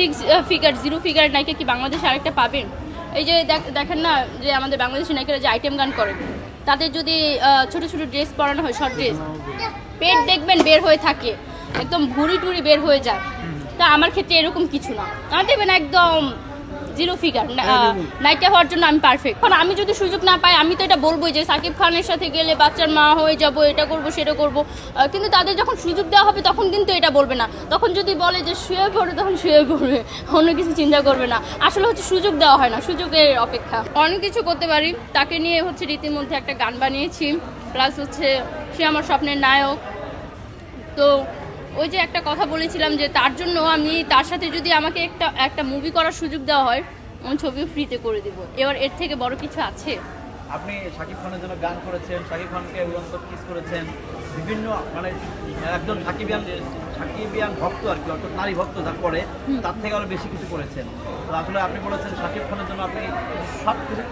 Six figure zero figure নায়িকা কি বাংলাদেশে আরেকটা পাবেন? এই যে দেখ- দেখেন না যে আমাদের বাংলাদেশি নায়িকারা যে আইটেম গান করে। তাদের যদি ছোটো ছোট ছোট ড্রেস পরানো হয় শর্ট ড্রেস পেট দেখবেন বের হয়ে থাকে। একদম ভুড়ি টুড়ি বের হয়ে যায়। তা আমার ক্ষেত্রে এরকম কিছু না। আমার দেখবেন একদম জিরো ফিগার নায়িকা হওয়ার জন্য আমি পারফেক্ট এখন আমি যদি সুযোগ না পাই আমি তো এটা বলবোই যে সাকিব খানের সাথে গেলে বাচ্চার মা হয়ে যাব এটা করব সেটা করব। কিন্তু তাদের যখন সুযোগ দেওয়া হবে তখন কিন্তু এটা বলবে না। তখন যদি বলে যে শুয়ে পড়ে তখন শুয়ে পড়বে। অন্য কিছু চিন্তা করবে না। আসলে হচ্ছে সুযোগ দেওয়া হয় না সুযোগের অপেক্ষা। অনেক কিছু করতে পারি। তাকে নিয়ে হচ্ছে রীতিমধ্যে একটা গান বানিয়েছি। প্লাস হচ্ছে সে আমার স্বপ্নের নায়ক। তো ওই যে একটা কথা বলেছিলাম যে তার জন্য আমি তার সাথে যদি আমাকে একটা একটা মুভি করার সুযোগ দেওয়া হয় আমি ছবিও ফ্রিতে করে দেবো। এবার এর থেকে বড় কিছু আছে? আপনি শাকিব খানের জন্য গান করেছেন শাকিব খানকে উড়ন্ত কিস করেছেন। বিভিন্ন মানে একজন সাকিবিয়ান সাকিবিয়ান ভক্ত আর কি অর্থাৎ নারী ভক্ত যা করে তার থেকে আরও বেশি কিছু করেছেন। তো আসলে আপনি বলেছেন শাকিব খানের জন্য আপনি সব কিছু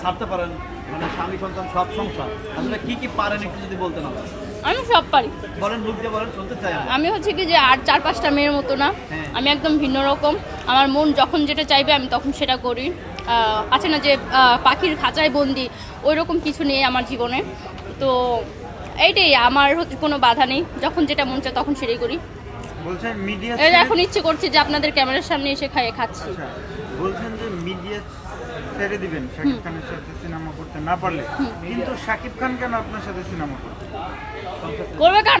ছাড়তে পারেন মানে স্বামী সন্তান সব সংসার। আসলে কী কী পারেন একটু যদি বলতেন আমাকে। আমি সব পারি। বলেন মুখ দিয়ে বলেন শুনতে চাই আমি আমি হচ্ছে কি যে আর চার পাঁচটা মেয়ের মতো না। হ্যাঁ। আমি একদম ভিন্ন রকম। আমার মন যখন যেটা চাইবে আমি তখন সেটা করি। আছে না যে পাখির খাঁচায় বন্দি ওই রকম কিছু নেই আমার জীবনে। তো এইটাই আমার হচ্ছে কোনো বাধা নেই। যখন যেটা মন চায় তখন সেটাই করি। বলছেন মিডিয়া এই এখন ইচ্ছে করছে যে আপনাদের ক্যামেরার সামনে এসে খাইয়ে খাচ্ছি। আচ্ছা বলছেন যে মিডিয়া ছেড়ে দিবেন শাকিব খানের সাথে সিনেমা করতে না পারলে। কিন্তু শাকিব খান কেন আপনার সাথে সিনেমা করতে করবে কার